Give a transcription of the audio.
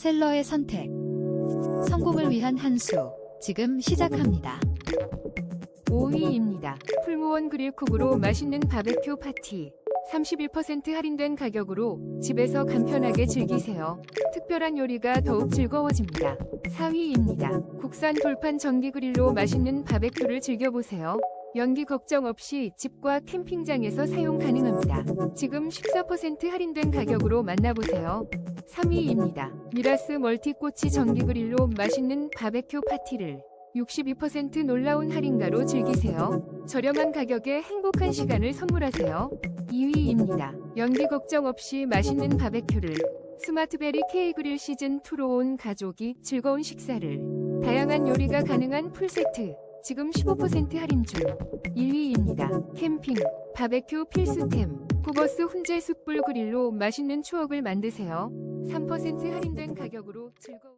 셀러의 선택. 성공을 위한 한 수. 지금 시작합니다. 5위입니다. 풀무원 그릴쿡으로 맛있는 바베큐 파티. 31% 할인된 가격으로 집에서 간편하게 즐기세요. 특별한 요리가 더욱 즐거워집니다. 4위입니다. 국산 돌판 전기 그릴로 맛있는 바베큐를 즐겨보세요. 연기 걱정 없이 집과 캠핑장에서 사용 가능합니다. 지금 14% 할인된 가격으로 만나보세요. 3위입니다. 미라스 멀티꼬치 전기 그릴로 맛있는 바베큐 파티를 62% 놀라운 할인가로 즐기세요. 저렴한 가격에 행복한 시간을 선물하세요. 2위입니다. 연기 걱정 없이 맛있는 바베큐를 스마트베리 K그릴 시즌2로 온 가족이 즐거운 식사를 다양한 요리가 가능한 풀세트 지금 15% 할인 중 1위입니다. 캠핑 바베큐 필수템 구버스 훈제 숯불 그릴로 맛있는 추억을 만드세요. 3% 할인된 가격으로 즐거운